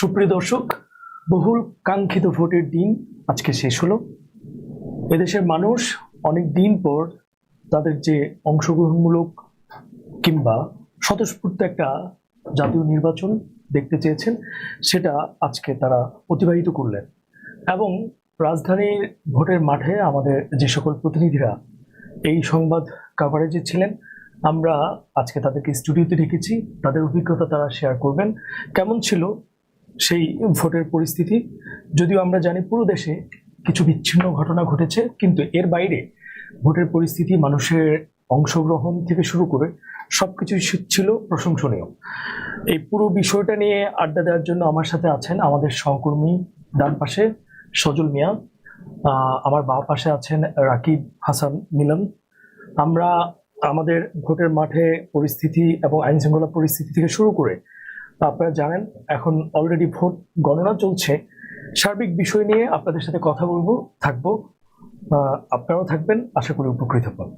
সুপ্রিয় দর্শক, বহুল কাঙ্ক্ষিত ভোটের দিন আজকে শেষ হলো। এদেশের মানুষ অনেক দিন পর তাদের যে অংশগ্রহণমূলক কিংবা স্বতঃস্ফূর্ত একটা জাতীয় নির্বাচন দেখতে চেয়েছেন, সেটা আজকে তারা অতিবাহিত করলেন। এবং রাজধানীর ভোটের মাঠে আমাদের যে সকল প্রতিনিধিরা এই সংবাদ কাভারেজে ছিলেন, আমরা আজকে তাদেরকে স্টুডিওতে রেখেছি। তাদের অভিজ্ঞতা তারা শেয়ার করবেন। কেমন ছিল সেই ভোটের পরিস্থিতি। যদিও আমরা জানি পুরো দেশে কিছু বিচ্ছিন্ন ঘটনা ঘটেছে, কিন্তু এর বাইরে ভোটের পরিস্থিতি, মানুষের অংশগ্রহণ থেকে শুরু করে সবকিছুই ছিল প্রশংসনীয়। এই পুরো বিষয়টা নিয়ে আড্ডা দেওয়ার জন্য আমার সাথে আছেন আমাদের সহকর্মী ডান পাশে সজল মিয়া আমার বাঁ পাশে আছেন রাকিব হাসান মিলন। আমরা আমাদের ভোটের মাঠে পরিস্থিতি এবং আইন শৃঙ্খলা পরিস্থিতি থেকে শুরু করে আপনারা জানেন এখন অলরেডি ভোট গণনা চলছে। সার্বিক বিষয় নিয়ে আপনাদের সাথে কথা বলব থাকব। আপনারাও থাকবেন আশা করি উপকৃত হবেন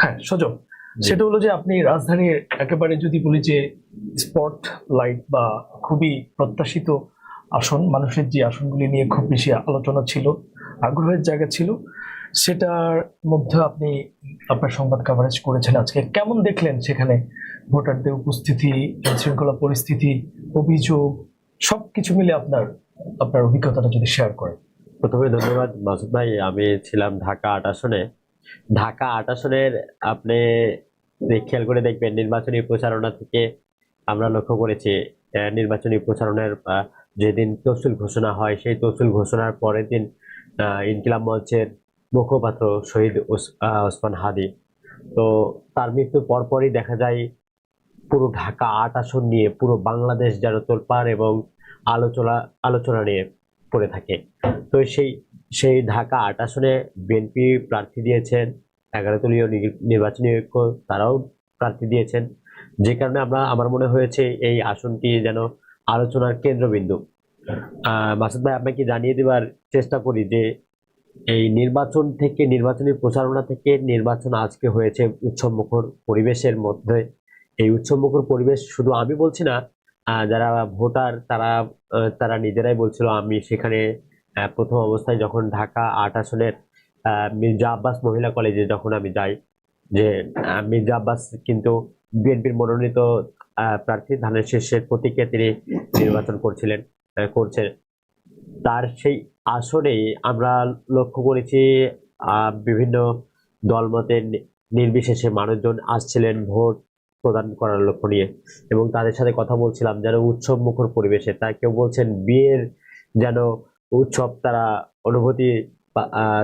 হ্যাঁ সজল সেটা হলো যে আপনি রাজধানীর একেবারে যদি বলি যে স্পট লাইট বা খুবই প্রত্যাশিত আসন মানুষের যে আসনগুলি নিয়ে খুব বেশি আলোচনা ছিল আগ্রহের জায়গা ছিল সেটার মধ্যে আপনি আপনার সংবাদ কাভারেজ করেছেন আজকে। কেমন দেখলেন সেখানে? ভোটারদের উপস্থিতি শৃঙ্খলা পরিস্থিতি অভিযোগ সবকিছু মিলে আপনার আপনার অভিজ্ঞতাটা যদি শেয়ার করেন। প্রথমে ধন্যবাদ মাসুদ ভাই। আমি ছিলাম ঢাকা আট আসনে। ঢাকা আট আসনের আপনি খেয়াল করে দেখবেন নির্বাচনী প্রচারণা থেকে আমরা লক্ষ্য করেছি নির্বাচনী প্রচারণার যেদিন তফসিল ঘোষণা হয় সেই তফসিল ঘোষণার পরের দিন আহ, ইনকিলাব মঞ্চের মুখপাত্র শহীদ ওসমান হাদি। তো তার মৃত্যুর পরপরই দেখা যায় পুরো ঢাকা আট আসন নিয়ে পুরো বাংলাদেশ যেন তোলপাড় এবং আলোচনা আলোচনা নিয়ে পড়ে থাকে। তো সেই সেই ঢাকা আট আসনে বিএনপি প্রার্থী দিয়েছেন, এগারো দলীয় নির্বাচনী ঐক্য তারাও প্রার্থী দিয়েছেন। যে কারণে আমরা, আমার মনে হয়েছে এই আসনটি যেন আলোচনার কেন্দ্রবিন্দু। মাসুদ ভাই, আপনাকে জানিয়ে দেওয়ার চেষ্টা করি যে এই নির্বাচন থেকে, নির্বাচনী প্রচারণা থেকে নির্বাচন আজকে হয়েছে উৎসবমুখর পরিবেশের মধ্যে এই উৎসবমুখর পরিবেশ শুধু আমি বলছি না যারা ভোটার তারা তারা নিজেরাই বলছিল আমি সেখানে প্রথম অবস্থায় যখন ঢাকা আট আসনের মির্জা আব্বাস মহিলা কলেজে যখন আমি যাই, যে মির্জা আব্বাস কিন্তু বিএনপির মনোনীত প্রার্থী, ধানের শীর্ষের প্রতীকে তিনি নির্বাচন করছিলেন করছেন। তার সেই আসনেই আমরা লক্ষ্য করেছি বিভিন্ন দলমতের নির্বিশেষে মানুষজন আসছিলেন ভোট প্রদান করার লক্ষ্য নিয়ে। এবং তাদের সাথে কথা বলছিলাম যেন উৎসব মুখর পরিবেশে। তাই কেউ বলছেন বিয়ের যেন উৎসব তারা অনুভূতি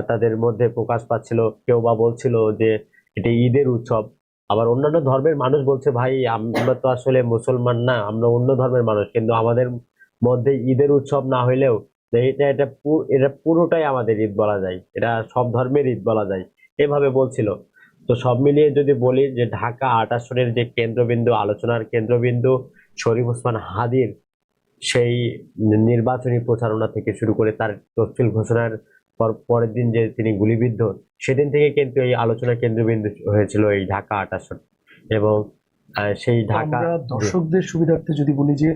তাদের মধ্যে প্রকাশ পাচ্ছিল। কেউ বা বলছিল যে এটি ঈদের উৎসব। আবার অন্যান্য ধর্মের মানুষ বলছে, ভাই, আমরা তো আসলে মুসলমান না, আমরা অন্য ধর্মের মানুষ। কিন্তু আমাদের মধ্যে ঈদের উৎসব না হইলেও এটা এটা এটা পুরোটাই আমাদের ঈদ বলা যায়। এটা সব ধর্মের ঈদ বলা যায়। এভাবে বলছিল। তো সব মিলিয়ে যদি বলি যে ঢাকা আট আসনের যে কেন্দ্রবিন্দু আলোচনার কেন্দ্রবিন্দু শরীফ ওসমান হাদির সেই নির্বাচনী প্রচারণা থেকে শুরু করে তার তফসিল ঘোষণার পর পরের দিন যে তিনি গুলিবিদ্ধ সেদিন থেকে কিন্তু এই আলোচনার কেন্দ্রবিন্দু হয়েছিল এই ঢাকা আট আসন এবং সেই ঢাকা দর্শকদের সুবিধার্থে যদি বলি যে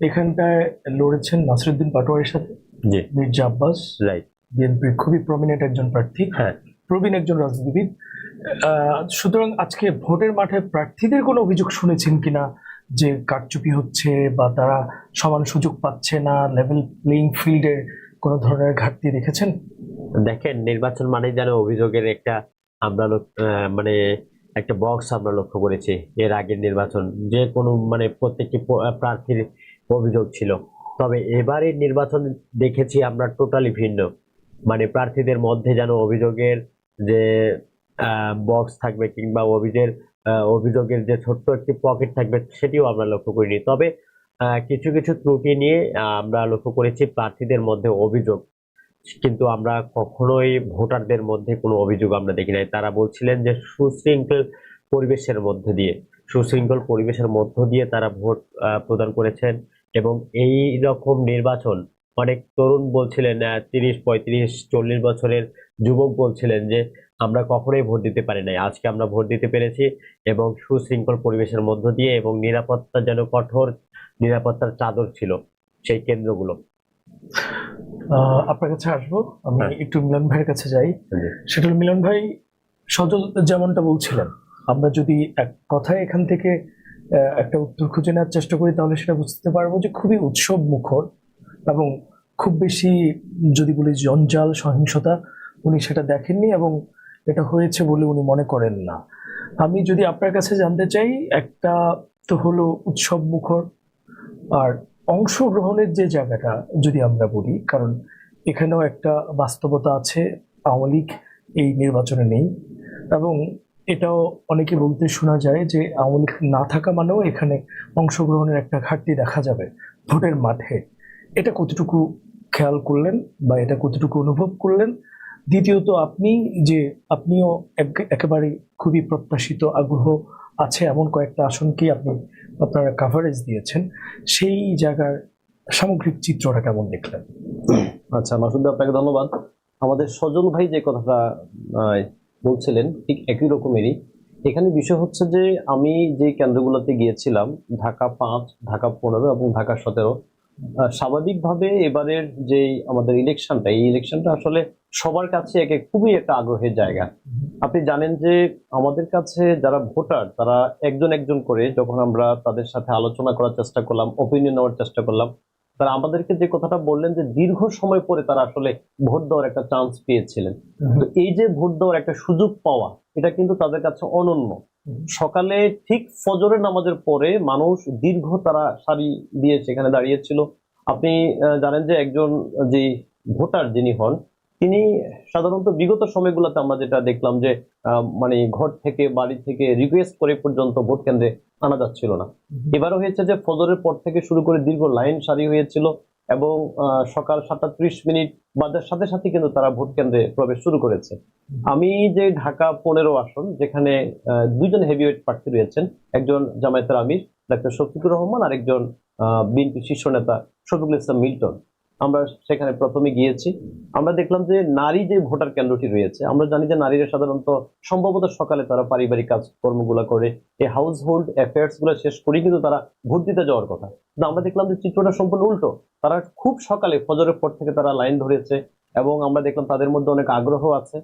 এখানটায় লড়েছেন নাসরুদ্দিন পাটোয়ারির সাথে জি। মির্জা আব্বাস। রাইট বিএনপির খুবই প্রমিনেন্ট একজন প্রার্থী হ্যাঁ। প্রবীণ একজন রাজনীতিবিদ। সুতরাং আজকে ভোটের মাঠে প্রার্থীদের কোনো অভিযোগ শুনেছেন কিনা? যে কারচুপি হচ্ছে বা তারা সমান সুযোগ পাচ্ছে না লেভেল প্লেইং ফিল্ডের কোনো ধরনের ঘাটতি দেখেছেন? দেখেন, নির্বাচন মানে যেন অভিযোগের একটা আমরা মানে একটা বক্স আমরা লক্ষ্য করেছি এর আগের নির্বাচন। যে কোনো মানে প্রত্যেকটি প্রার্থীর অভিযোগ ছিল। তবে এবারের নির্বাচন দেখেছি আমরা টোটালি ভিন্ন। মানে প্রার্থীদের মধ্যে যেন অভিযোগের যে বক্স থাকবে কিংবা অভিযোগের অভিযোগের যে ছোট্ট একটি পকেট থাকবে সেটিও আমরা লক্ষ্য করিনি। তবে কিছু কিছু ত্রুটি নিয়ে আমরা লক্ষ্য করেছি প্রার্থীদের মধ্যে অভিযোগ। কিন্তু আমরা কখনোই ভোটারদের মধ্যে কোনো অভিযোগ আমরা দেখি নাই। তারা বলছিলেন যে সুশৃঙ্খল পরিবেশের মধ্য দিয়ে, সুশৃঙ্খল পরিবেশের মধ্য দিয়ে তারা ভোট প্রদান করেছেন এবং এই রকম নির্বাচন অনেক তরুণ বলছিলেন তিরিশ, পঁয়ত্রিশ, চল্লিশ বছরের যুবক বলছিলেন যে আমরা কখনোই ভোট দিতে পারি নাই। আজকে আমরা ভোট দিতে পেরেছি এবং সুশৃঙ্খল পরিবেশের মধ্য দিয়ে এবং নিরাপত্তা যেন কঠোর নিরাপত্তার চাদর ছিল সেই কেন্দ্রগুলো। আপনার কাছে আসব। আমি হ্যাঁ। একটু মিলন ভাইয়ের কাছে যাই। সেটা মিলন ভাই সজল যেমনটা বলছিলেন আমরা যদি এক কথায় এখান থেকে একটা উত্তর খুঁজে নেওয়ার চেষ্টা করি তাহলে সেটা বুঝতে পারব যে খুবই উৎসব মুখর এবং খুব বেশি যদি বলি জঞ্জাল সহিংসতা উনি সেটা দেখেননি এবং এটা হয়েছে বলে উনি মনে করেন না। আমি যদি আপনার কাছে জানতে চাই, একটা তো হলো উৎসব মুখর আর অংশগ্রহণের যে জায়গাটা যদি আমরা বলি, কারণ এখানেও একটা বাস্তবতা আছে, আওয়ামী লীগ এই নির্বাচনে নেই এবং এটাও অনেকে বলতে শোনা যায় যে আওয়ামী লীগ না থাকা মানেও এখানে অংশগ্রহণের একটা ঘাটতি দেখা যাবে ভোটের মাঠে। এটা কতটুকু খেয়াল করলেন বা এটা কতটুকু অনুভব করলেন দ্বিতীয়ত আপনি যে আপনিও এক- একেবারে খুবই প্রত্যাশিত, আগ্রহ আছে এমন কয়েকটা আসনকেই আপনি আপনারা কাভারেজ দিয়েছেন, সেই জায়গার সামগ্রিক চিত্রটা কেমন দেখলেন? আচ্ছা মাসুদ আপনাকে ধন্যবাদ। আমাদের সজল ভাই যে কথাটা বলছিলেন, ঠিক একই রকমেরই। এখানে বিষয় হচ্ছে যে, আমি যে কেন্দ্রগুলোতে গিয়েছিলাম, ঢাকা পাঁচ, ঢাকা পনেরো এবং ঢাকা সতেরো স্বাভাবিকভাবে এবারের যে আমাদের ইলেকশনটা এই ইলেকশনটা আসলে সবার কাছে একে খুবই একটা আগ্রহের জায়গা। আপনি জানেন যে আমাদের কাছে যারা ভোটার তারা একজন একজন করে যখন আমরা তাদের সাথে আলোচনা করার চেষ্টা করলাম ওপিনিয়ন নেওয়ার চেষ্টা করলাম তারা আমাদেরকে যে কথাটা বললেন যে দীর্ঘ সময় পরে তারা আসলে ভোট দেওয়ার একটা চান্স পেয়েছিলেন। তো এই যে ভোট দেওয়ার একটা সুযোগ পাওয়া এটা কিন্তু তাদের কাছে অনন্য। সকালে ঠিক ফজরের নামাজের পরে মানুষ দীর্ঘ তারা সারি দিয়ে সেখানে দাঁড়িয়েছিল। আপনি জানেন যে একজন যে ভোটার যিনি হন তিনি সাধারণত বিগত সময়গুলোতে আমরা যেটা দেখলাম যে আহ, মানে ঘর থেকে বাড়ি থেকে রিকোয়েস্ট করে পর্যন্ত ভোট কেন্দ্রে আনা যাচ্ছিল না। এবারও হয়েছে যে ফজরের পর থেকে শুরু করে দীর্ঘ লাইন সারি হয়েছিল। এবং সকাল সাতটা ত্রিশ মিনিট বাজার সাথে সাথে কিন্তু তারা ভোট কেন্দ্রে প্রবেশ শুরু করেছে। আমি যে ঢাকা পনেরো আসন যেখানে আহ, দুইজন হেভিওয়েট প্রার্থী রয়েছেন একজন জামায়াতের আমির ডাক্তার শফিকুর রহমান আর একজন বিএনপি শীর্ষ নেতা শফিকুল ইসলাম মিল্টন। আমরা সেখানে প্রথমে গিয়েছি। আমরা দেখলাম যে নারী যে ভোটার কেন্দ্রটি রয়েছে, আমরা জানি যে নারীরা সাধারণত সম্ভবত সকালে তারা পারিবারিক কাজকর্মগুলো করে, এই হাউস হোল্ড অ্যাফেয়ার্সগুলো শেষ করে কিন্তু তারা ভোট দিতে যাওয়ার কথা। কিন্তু আমরা দেখলাম যে চিত্রটা সম্পূর্ণ উল্টো। তারা খুব সকালে ফজরের পর থেকে তারা লাইন ধরেছে এবং আমরা দেখলাম তাদের মধ্যে অনেক আগ্রহ আছে।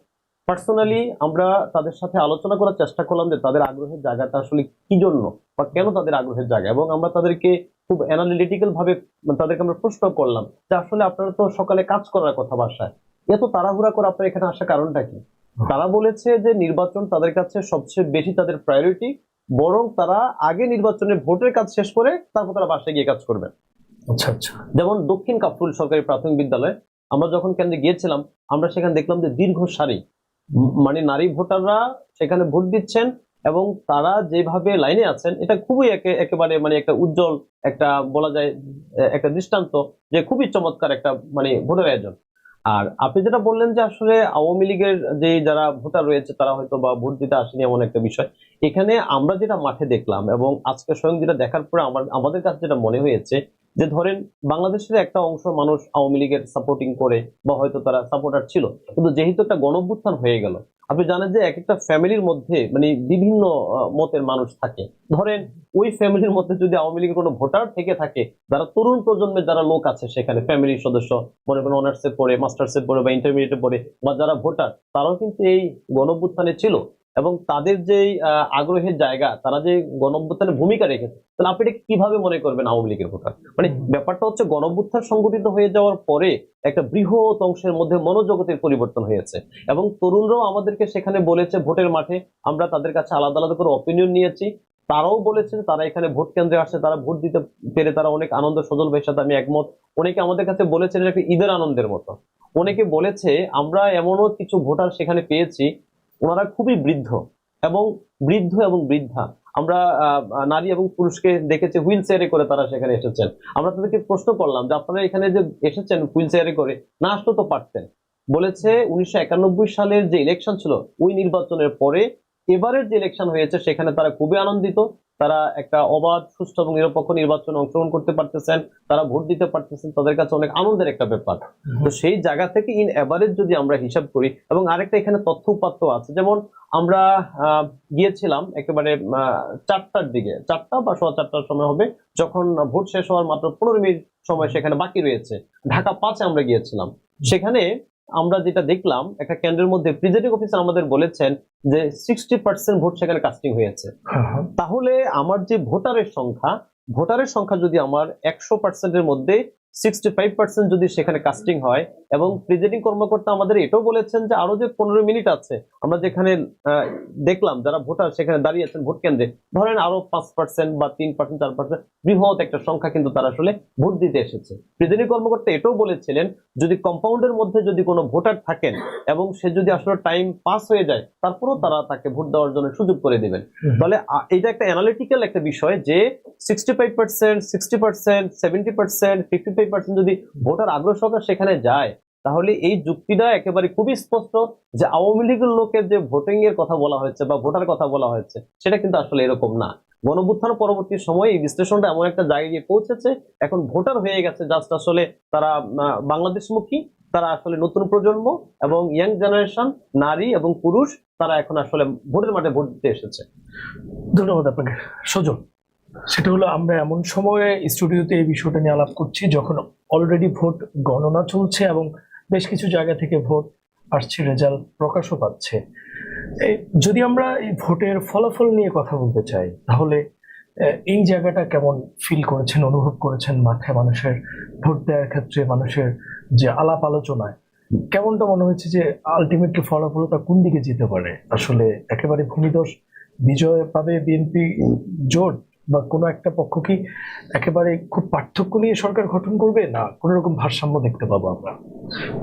পার্সোনালি আমরা তাদের সাথে আলোচনা করার চেষ্টা করলাম যে তাদের আগ্রহের জায়গাটা আসলে কি জন্য বা কেন তাদের আগ্রহের জায়গা? এবং আমরা তাদেরকে খুব অ্যানালিটিক্যাল ভাবে তাদেরকে আমরা প্রশ্ন করলাম যে আসলে আপনারা তো সকালে কাজ করার কথা বাসায়। এত তাড়াহুড়া করে আপনার এখানে আসার কারণটা কি? তারা বলেছে যে নির্বাচন তাদের কাছে সবচেয়ে বেশি তাদের প্রায়োরিটি বরং তারা আগে নির্বাচনে ভোটের কাজ শেষ করে তারপর তারা বাসায় গিয়ে কাজ করবে। আচ্ছা আচ্ছা। যেমন দক্ষিণ কাফরুল সরকারি প্রাথমিক বিদ্যালয় আমরা যখন কেন্দ্রে গিয়েছিলাম আমরা সেখানে দেখলাম যে দীর্ঘ সারি মানে নারী ভোটাররা সেখানে ভোট দিচ্ছেন এবং তারা যেভাবে লাইনে আছেন, এটা খুবই একেবারে মানে একটা উজ্জ্বল একটা বলা যায় একটা দৃষ্টান্ত যে খুবই চমৎকার একটা মানে ভোটের আয়োজন। আর আপনি যেটা বললেন যে আসলে আওয়ামী লীগের যে যারা ভোটার রয়েছে তারা হয়তো বা ভোট দিতে আসেনি এমন একটা বিষয়। এখানে আমরা যেটা মাঠে দেখলাম এবং আজকে স্বয়ং যেটা দেখার পরে আমার আমাদের কাছে যেটা মনে হয়েছে যে ধরেন বাংলাদেশের একটা অংশ মানুষ আওয়ামী লীগের সাপোর্টিং করে বা হয়তো তারা সাপোর্টার ছিল, কিন্তু যেহেতু একটা গণভ্যুত্থান হয়ে গেল, আপনি জানেন যে এক একটা ফ্যামিলির মধ্যে মানে বিভিন্ন মতের মানুষ থাকে। ধরেন ওই ফ্যামিলির মধ্যে যদি আওয়ামী লীগের কোনো ভোটার থেকে থাকে, যারা তরুণ প্রজন্মের যারা লোক আছে সেখানে ফ্যামিলির সদস্য, মনে করেন অনার্সে পড়ে মাস্টার্সে পড়ে বা ইন্টারমিডিয়েটে পড়ে বা যারা ভোটার, তারাও কিন্তু এই গণভ্যুত্থানে ছিল। এবং তাদের যে আগ্রহের জায়গা, তারা যে গণভ্যুত্থানে ভূমিকা রেখেছে, তাহলে আপনি কীভাবে মনে করবেন আওয়ামী লীগের ভোটার? মানে ব্যাপারটা হচ্ছে গণভ্যুত্থান সংগঠিত হয়ে যাওয়ার পরে একটা বৃহৎ অংশের মধ্যে মনোজগতের পরিবর্তন হয়েছে। এবং তরুণরাও আমাদেরকে সেখানে বলেছে ভোটের মাঠে, আমরা তাদের কাছে আলাদা আলাদা করে অপিনিয়ন নিয়েছি। তারাও বলেছে যে তারা এখানে ভোট কেন্দ্রে আসছে, তারা ভোট দিতে পেরে তারা অনেক আনন্দ সজল ভাইয়ের সাথে আমি একমত। অনেকে আমাদের কাছে বলেছেন এটা একটা ঈদের আনন্দের মতো। অনেকে বলেছে, আমরা এমনও কিছু ভোটার সেখানে পেয়েছি ওনারা খুবই বৃদ্ধ এবং বৃদ্ধ এবং বৃদ্ধা। আমরা নারী এবং পুরুষকে দেখেছি হুইল চেয়ারে করে তারা সেখানে এসেছেন। আমরা তাদেরকে প্রশ্ন করলাম যে আপনারা এখানে যে এসেছেন হুইল চেয়ারে করে, না আসলে তো পারতেন। বলেছে উনিশশো একানব্বই সালের যে ইলেকশন ছিল, ওই নির্বাচনের পরে এবারের যে ইলেকশন হয়েছে, সেখানে তারা খুবই আনন্দিত। তারা একটা অবাধ সুষ্ঠু এবং নিরপেক্ষ নির্বাচনে অংশগ্রহণ করতে পারতেছেন তারা ভোট দিতে পারতেছেন তাদের কাছে অনেক আনন্দের একটা ব্যাপার। তো সেই জায়গা থেকে ইন এভারেজ যদি আমরা হিসাব করি এবং আরেকটা এখানে তথ্য উপাত্ত আছে যেমন আমরা আহ, গিয়েছিলাম একেবারে আহ, চারটার দিকে চারটা বা সোয়া চারটার সময় হবে যখন ভোট শেষ হওয়ার মাত্র পনেরো মিনিট সময় সেখানে বাকি রয়েছে। ঢাকা পাঁচে আমরা গিয়েছিলাম। সেখানে আমরা যেটা দেখলাম একটা কেন্দ্রের মধ্যে প্রিজাইডিং অফিসার আমাদের বলেছেন যে সিক্সটি পার্সেন্ট ভোট সেখানে কাস্টিং হয়েছে হ্যাঁ। তাহলে আমার যে ভোটারের সংখ্যা ভোটারের সংখ্যা যদি আমার একশো পার্সেন্টের মধ্যে সিক্সটি ফাইভ পার্সেন্ট যদি সেখানে কাস্টিং হয় এবং প্রিজাইডিং কর্মকর্তা আমাদের এটাও বলেছেন যে আরও যে পনেরো মিনিট আছে আমরা যেখানে দেখলাম যারা ভোটার সেখানে দাঁড়িয়ে আছেন ভোট কেন্দ্রে ধরেন আরও পাঁচ পার্সেন্ট বা তিন পার্সেন্ট চার পার্সেন্ট বৃহৎ একটা সংখ্যা কিন্তু তারা আসলে ভোট দিতে এসেছে। প্রিজাইডিং কর্মকর্তা এটাও বলেছিলেন যদি কম্পাউন্ডের মধ্যে যদি কোনো ভোটার থাকেন এবং সে যদি আসলে টাইম পাস হয়ে যায় তারপরেও তারা তাকে ভোট দেওয়ার জন্য সুযোগ করে দিবেন। তাহলে এটা একটা অ্যানালিটিক্যাল একটা বিষয় যে sixty five percent sixty percent seventy percent fifty five percent যদি ভোটার আগ্রহ সহকারে সেখানে যায়, তাহলে এই যুক্তিটা একেবারে খুবই স্পষ্ট যে আওয়ামী লীগের লোকের যে ভোটিং এর কথা বলা হয়েছে বা ভোটার কথা বলা হয়েছে, সেটা কিন্তু আসলে এরকম না। গণভুত্থান পরবর্তী সময়ে এই বিশ্লেষণটা এমন একটা জায়গায় গিয়ে পৌঁছেছে, এখন ভোটার হয়ে গেছে জাস্ট আসলে তারা বাংলাদেশমুখী, তারা আসলে নতুন প্রজন্ম এবং ইয়াং জেনারেশন নারী এবং পুরুষ, তারা এখন আসলে ভোটের মাঠে ভোট দিতে এসেছে। ধন্যবাদ আপনাকে। সজল। সেটা হলো আমরা এমন সময়ে স্টুডিওতে এই বিষয়টা নিয়ে আলাপ করছি যখন অলরেডি ভোট গণনা চলছে এবং বেশ কিছু জায়গা থেকে ভোট আসছে রেজাল্ট প্রকাশও পাচ্ছে। যদি আমরা এই ভোটের ফলাফল নিয়ে কথা বলতে চাই, তাহলে এই জায়গাটা কেমন ফিল করেছেন, অনুভব করেছেন মাঠে মানুষের ভোট দেওয়ার ক্ষেত্রে, মানুষের যে আলাপ আলোচনায়? কেমনটা মনে হচ্ছে যে আলটিমেটলি ফলাফলতা কোন দিকে যেতে পারে? আসলে একেবারে ভূমিদশ বিজয় পাবে বিএনপি জোট বা কোনো একটা পক্ষ কি একেবারে খুব পার্থক্য নিয়ে সরকার গঠন করবে? না, কোনো রকম ভারসাম্য দেখতে পাবো আমরা।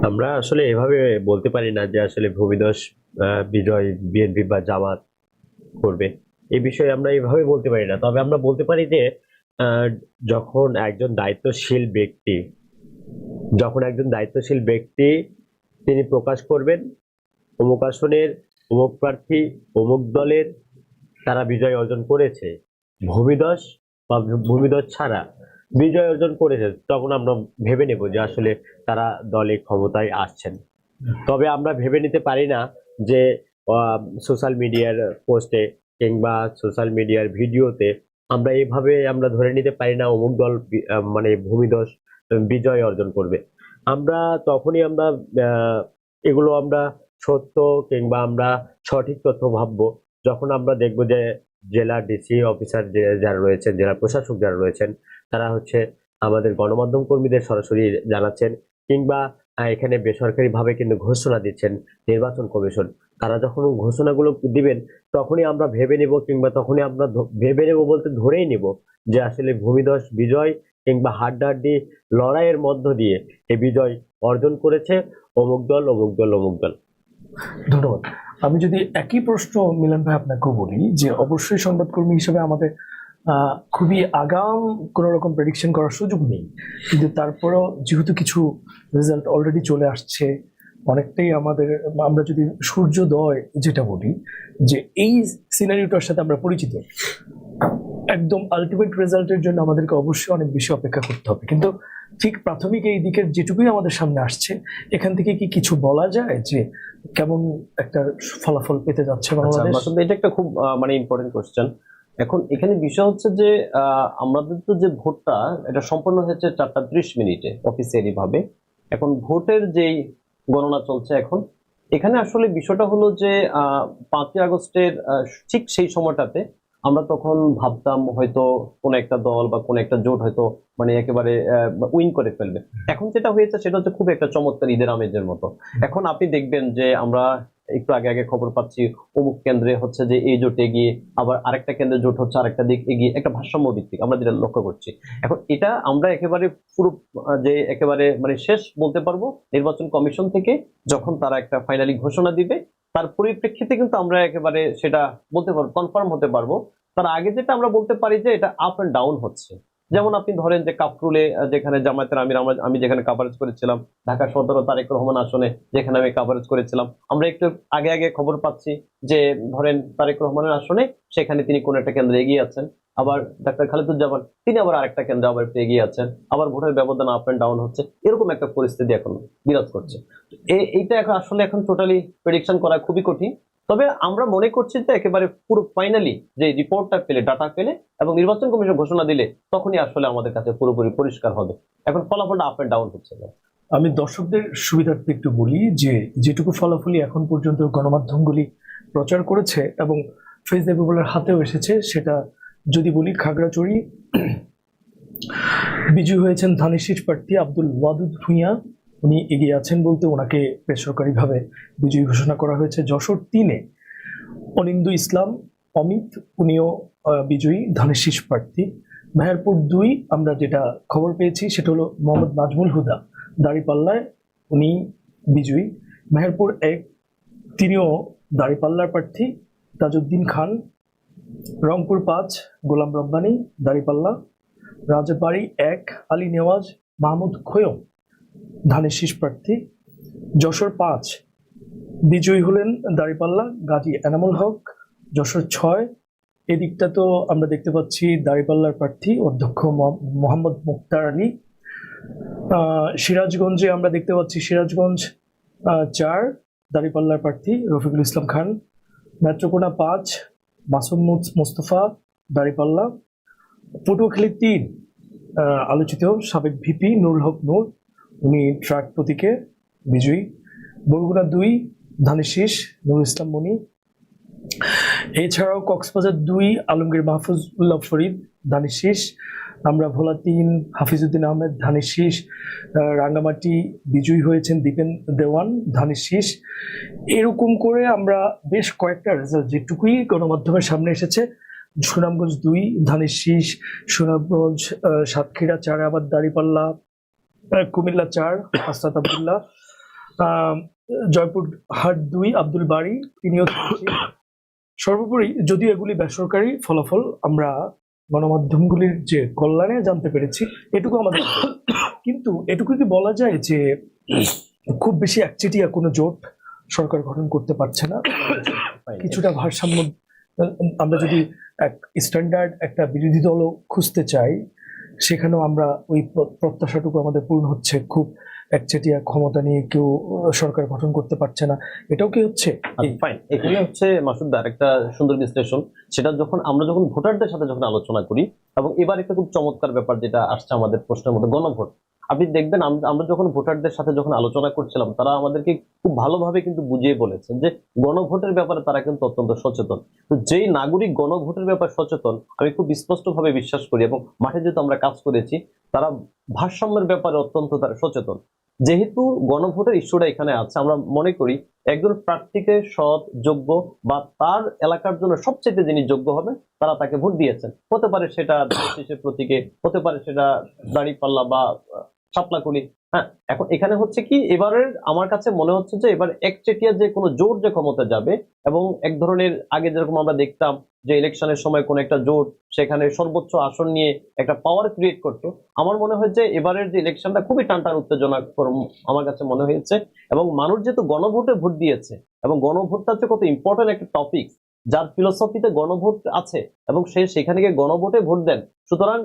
আমরা আসলে এভাবে বলতে পারি না যে আসলে ভূমিদস বিজয়, বিএনপি বা জামাত করবে। এই বিষয়ে আমরা এভাবে বলতে পারি না। তবে আমরা বলতে পারি যে যখন একজন দায়িত্বশীল ব্যক্তি, যখন একজন দায়িত্বশীল ব্যক্তি তিনি প্রকাশ করবেন, অমুক আসনের অমুক প্রার্থী, অমুক দলের তারা বিজয় অর্জন করেছে ভূমিদস বা ভূমিদস ছাড়া বিজয় অর্জন করেছে, তখন আমরা ভেবে নেব যে আসলে তারা দলে ক্ষমতায় আসছেন। তবে আমরা ভেবে নিতে পারি না যে সোশ্যাল মিডিয়ার পোস্টে কিংবা সোশ্যাল মিডিয়ার ভিডিওতে আমরা এভাবে আমরা ধরে নিতে পারি না অমুক দল মানে ভূমিদস বিজয় অর্জন করবে। আমরা তখনই আমরা এগুলো আমরা সত্য কিংবা আমরা সঠিক তথ্য ভাববো, যখন আমরা দেখব যে জেলা ডিসি অফিসার যারা রয়েছেন, জেলা প্রশাসক যারা রয়েছেন, তারা হচ্ছে আমাদের গণমাধ্যম কর্মীদের সরাসরি জানাচ্ছেন কিংবা এখানে বেসরকারিভাবে কিন্তু ঘোষণা দিচ্ছেন নির্বাচন কমিশন। তারা যখন ঘোষণাগুলো দিবেন, তখনই আমরা ভেবে নেব কিংবা তখনই আমরা ভেবে নেব বলতে ধরেই নিব যে আসলে ভূমিদস বিজয় কিংবা হাড্ডাহাড্ডি লড়াইয়ের মধ্য দিয়ে এই বিজয় অর্জন করেছে অমুক দল অমুক দল অমুক দল। ধন্যবাদ। আমি যদি একই প্রশ্ন মিলন ভাই আপনাকেও বলি, যে অবশ্যই সংবাদকর্মী হিসেবে আমাদের খুবই আগাম কোনো রকম প্রেডিকশন করার সুযোগ নেই। কিন্তু তারপরেও যেহেতু কিছু রেজাল্ট অলরেডি চলে আসছে, অনেকটাই আমাদের, আমরা যদি সূর্যোদয় যেটা বলি, যে এই সিনারিটার সাথে আমরা পরিচিত। একদম আলটিমেট রেজাল্টের জন্য আমাদেরকে অবশ্যই অনেক বেশি অপেক্ষা করতে হবে। কিন্তু ঠিক প্রাথমিক এই দিকের যেটুকুই আমাদের সামনে আসছে এখান থেকে কি কিছু বলা যায় যে কেমন একটা ফলাফল পেতে যাচ্ছে আচ্ছা বাংলাদেশ? এটা একটা খুব মানে ইম্পর্টেন্ট কোশ্চেন এখন এখানে বিষয় হচ্ছে যে আহ, আমাদের তো যে ভোটটা এটা সম্পন্ন হয়েছে চারটা ত্রিশ মিনিটে অফিসিয়ালি ভাবে এখন ভোটের যেই গণনা চলছে এখন এখানে আসলে বিষয়টা হলো যে আহ, পাঁচই আগস্টের ঠিক সেই সময়টাতে আমরা তখন ভাবতাম হয়তো কোন একটা দল বা কোন একটা জোট হয়তো মানে একেবারে উইন করে ফেলবে। এখন যেটা হয়েছে সেটা হচ্ছে খুব একটা চমৎকার ঈদের আমেজের মতো। এখন আপনি দেখবেন যে আমরা একটু আগে আগে খবর পাচ্ছি, অমুক কেন্দ্রে হচ্ছে যে এই জোট এগিয়ে, আবার আরেকটা কেন্দ্রে জোট হচ্ছে আরেকটা দিক এগিয়ে, একটা ভারসাম্য ভিত্তিক আমরা যেটা লক্ষ্য করছি। এখন এটা আমরা একেবারে পুরো, যে একেবারে মানে শেষ বলতে পারব, নির্বাচন কমিশন থেকে যখন তারা একটা ফাইনালি ঘোষণা দিবে তার পরিপ্রেক্ষিতে কিন্তু আমরা একেবারে সেটা বলতে পারব কনফার্ম হতে পারব। তার আগে যেটা আমরা বলতে পারি যে এটা আপ অ্যান্ড ডাউন হচ্ছে। যেমন আপনি ধরেন যে কাফরুলে যেখানে জামায়াতের আমরা আমি যেখানে কাভারেজ করেছিলাম ঢাকা সদর তারেক রহমান আসনে যেখানে আমি কাভারেজ করেছিলাম। আমরা একটু আগে আগে খবর পাচ্ছি যে, ধরেন তারেক রহমানের আসনে, সেখানে তিনি কোন একটা কেন্দ্রে এগিয়ে আছেন। আবার ডাক্তার খালেদুজ্জামান, তিনি আবার আরেকটা কেন্দ্রে আবার পেয়ে গিয়ে আছেন, আবার ভোটের ব্যবধান আপ এন্ড ডাউন হচ্ছে, এরকম একটা পরিস্থিতি এখন বিরাজ করছে। এইটা এখন আসলে এখন টোটালি প্রেডিকশন করা খুবই কঠিন। তবে আমরা মনে করছি যে একেবারে পুরো ফাইনালি যে রিপোর্টটা পেলে ডাটা পেলে এবং নির্বাচন কমিশন ঘোষণা দিলে তখনই আসলে আমাদের কাছে পুরোপুরি পরিষ্কার হবে। এখন ফলাফলটা আপ এন্ড ডাউন হচ্ছে। আমি দর্শকদের সুবিধার্থে একটু বলি যে, যেটুকু ফলাফলই এখন পর্যন্ত গণমাধ্যমগুলি প্রচার করেছে এবং দ্য হাতেও এসেছে, সেটা যদি বলি খাগড়াছড়ি, বিজয়ী হয়েছেন ধানের প্রার্থী আব্দুল ওয়াদুদ ভুঁইয়া। উনি এগিয়ে আছেন বলতে ওনাকে বেসরকারিভাবে বিজয়ী ঘোষণা করা হয়েছে যশোর তিনে। অনিন্দু ইসলাম, অমিত, উনিও বিজয়ী ধানের প্রার্থী। মেহেরপুর দুই, আমরা যেটা খবর পেয়েছি সেটা হলো মোহাম্মদ নাজমুল হুদা দাড়িপাল্লায়, উনি বিজয়ী। মেহেরপুর এক, তিনিও দাড়িপাল্লার প্রার্থী, তাজউদ্দিন খান রংপুর পাঁচ, গোলাম রব্বানি, দাড়িপাল্লা, রাজবাড়ি এক, আলী নেওয়াজ, মাহমুদ খোয়ম। ধানের শীষ প্রার্থী, যশোর পাঁচ, বিজয়ী হলেন দাড়িপাল্লা, গাজী এনামুল হক। যশোর ছয়, এদিকটা তো আমরা দেখতে পাচ্ছি দাড়িপাল্লার প্রার্থী, অধ্যক্ষ মোহাম- মোহাম্মদ মুক্তার আলী। সিরাজগঞ্জে আমরা দেখতে পাচ্ছি সিরাজগঞ্জ চার, দাঁড়িপাল্লার প্রার্থী রফিকুল ইসলাম খান। নেত্রকোনা পাঁচ মাসুম মুস্তফা, দাঁড়িপাল্লা। পটুয়াখালী তিন আলোচিত সাবেক ভিপি নুরুল হক নূর। উনি ট্রাক প্রতীকে বিজয়ী। বরগুনা দুই, ধানের নুরুল ইসলাম মনি। এছাড়াও কক্সবাজার দুই, আলমগীর মাহফুজুল্লাহ ফরিদ, ধানের আমরা ভোলা তিন, হাফিজউদ্দিন আহমেদ, ধানের শীষ রাঙ্গামাটি বিজয়ী হয়েছেন দীপেন দেওয়ান, ধানের শীষ। এরকম করে আমরা বেশ কয়েকটা রেজাল্ট যেটুকুই গণমাধ্যমের সামনে এসেছে। সুনামগঞ্জ দুই, ধানের শীষ, সুনামগঞ্জ সাতক্ষীরা চার, আবার দাঁড়িপাল্লা কুমিল্লা চার আস্তাদ আবদুল্লাহ। জয়পুর হাট দুই, আব্দুল বাড়ি তিনিও সর্বোপরি যদিও এগুলি বেসরকারি ফলাফল, আমরা গণমাধ্যমগুলির যে কল্যাণে জানতে পেরেছি, এটুকু আমাদের কিন্তু এটুকু কি বলা যায় যে খুব বেশি একচেটিয়া কোনো জোট সরকার গঠন করতে পারছে না। কিছুটা ভারসাম্য, আমরা যদি এক স্ট্যান্ডার্ড একটা বিরোধী দলও খুঁজতে চাই, সেখানেও আমরা ওই প্রত্যাশাটুকু আমাদের পূর্ণ হচ্ছে খুব একচেটিয়া ক্ষমতা নিয়ে কেউ সরকার গঠন করতে পারছে না। এটাও কি হচ্ছে? ফাইন এখানে হচ্ছে মাসুদ একটা সুন্দর বিশ্লেষণ। সেটা যখন আমরা যখন ভোটারদের সাথে যখন আলোচনা করি এবং এবার একটা খুব চমৎকার ব্যাপার যেটা আসছে আমাদের প্রশ্নের মধ্যে গণভোট। আপনি দেখবেন আমরা যখন ভোটারদের সাথে যখন আলোচনা করছিলাম তারা আমাদেরকে খুব ভালোভাবে কিন্তু বুঝিয়ে বলেছেন যে গণভোটের ব্যাপারে তারা কিন্তু অত্যন্ত সচেতন। তো যেই নাগরিক গণভোটের ব্যাপারে সচেতন আমি খুব স্পষ্টভাবে বিশ্বাস করি এবং মাঠে যেহেতু আমরা কাজ করেছি তারা ভারসাম্যের ব্যাপারে অত্যন্ত তারা সচেতন। যেহেতু গণভোটের ইস্যুটা এখানে আছে, আমরা মনে করি একজন প্রার্থীকে সৎ, যোগ্য বা তার এলাকার জন্য সবচেয়ে যিনি যোগ্য হবে তারা তাকে ভোট দিয়েছেন। হতে পারে সেটা প্রতীকে, হতে পারে সেটা দাঁড়িপাল্লা বা সাপলাকুলি হ্যাঁ এখন এখানে হচ্ছে কি, এবারের আমার কাছে মনে হচ্ছে যে এবার একচেটিয়া যে কোনো জোর যে ক্ষমতা যাবে এবং এক ধরনের আগে যেরকম আমরা দেখতাম যে ইলেকশনের সময় কোন একটা জোট সেখানে সর্বোচ্চ আসন নিয়ে একটা পাওয়ার ক্রিয়েট করতো, আমার মনে হয় যে এবারের যে ইলেকশনটা খুবই টানটান উত্তেজনা আমার কাছে মনে হয়েছে এবং মানুষ যেহেতু গণভোটে ভোট দিয়েছে এবং গণভোটটা হচ্ছে কত ইম্পর্টেন্ট একটা টপিক যার ফিলোসফিতে গণভোট আছে এবং সে সেখানে গিয়ে গণভোটে ভোট দেন। সুতরাং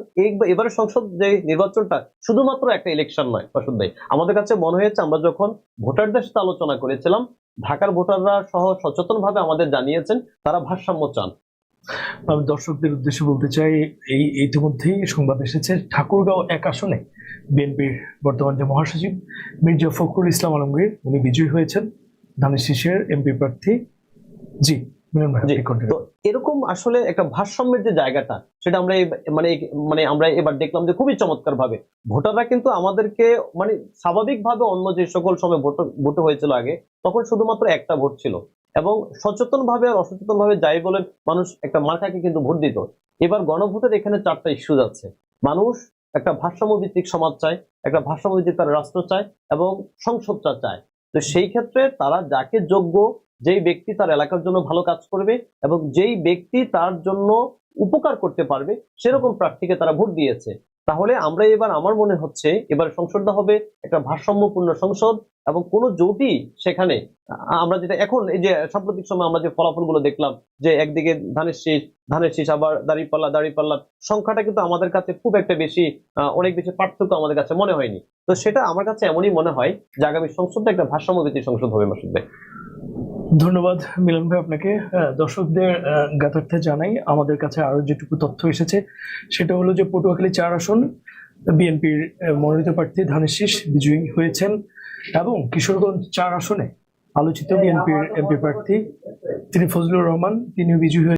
এবারে সংসদ যে নির্বাচনটা শুধুমাত্র একটা ইলেকশন নয় প্রসদ ভাই। আমাদের কাছে মনে হয়েছে, আমরা যখন ভোটারদের সাথে আলোচনা করেছিলাম, ঢাকার ভোটাররা সহ সচেতন ভাবে আমাদের জানিয়েছেন, তারা ভারসাম্য চান। আমি দর্শকদের উদ্দেশ্যে বলতে চাই, এই ইতিমধ্যেই সংবাদ এসেছে, ঠাকুরগাঁও এক আসনে বিএনপির বর্তমান যে মহাসচিব মির্জা ফখরুল ইসলাম আলমগীর, উনি বিজয়ী হয়েছেন। ধানের শীষের এমপি প্রার্থী। জি। তো এরকম আসলে একটা ভারসাম্যের যে জায়গাটা সেটা আমরা মানে মানে আমরা এবার দেখলাম যে খুবই চমৎকার ভাবে ভোটাররা কিন্তু আমাদেরকে মানে স্বাভাবিকভাবে অন্য যে সকল সময় ভোট ভোট হয়েছিল আগে তখন শুধুমাত্র একটা ভোট ছিল। এবং সচেতন ভাবে আর অসচেতন ভাবে যাই বলেন মানুষ একটা মার্কাকে কিন্তু ভোট দিত। এবার গণভোটের এখানে চারটা ইস্যু যাচ্ছে। মানুষ একটা ভারসাম্য ভিত্তিক সমাজ চায় একটা ভারসাম্য ভিত্তিক তার রাষ্ট্র চায় এবং সংসদটা চায়। তো সেই ক্ষেত্রে তারা যাকে যোগ্য যেই ব্যক্তি তার এলাকার জন্য ভালো কাজ করবে এবং যেই ব্যক্তি তার জন্য উপকার করতে পারবে, সেরকম প্রার্থীকে তারা ভোট দিয়েছে। তাহলে আমরা এবার, আমার মনে হচ্ছে, এবার সংসদটা হবে একটা ভারসাম্যপূর্ণ সংসদ এবং কোন জোটই সেখানে, আমরা যেটা এখন, এই যে সাম্প্রতিক সময় আমরা যে ফলাফলগুলো দেখলাম, যে একদিকে ধানের শীষ ধানের শীষ আবার দাঁড়িপাল্লা দাঁড়িপাল্লা সংখ্যাটা কিন্তু আমাদের কাছে খুব একটা বেশি অনেক বেশি পার্থক্য আমাদের কাছে মনে হয়নি। তো সেটা আমার কাছে এমনই মনে হয় যে আগামী সংসদটা একটা ভারসাম্যভিত্তিক সংসদ হবে, মাসুদ ধন্যবাদ মিলন ভাই আপনাকে। দর্শকদের গাতার্থে জানাই আমাদের কাছে আরও যেটুকু তথ্য এসেছে সেটা হলো যে পটুয়াখালী চার আসন বিএনপির মনোনীত প্রার্থী ধানের শীষ বিজয়ী হয়েছেন এবং কিশোরগঞ্জ চার আসনে আলোচিত বিএনপির এমপি প্রার্থী তিনি ফজলুর রহমান তিনিও বিজয়ী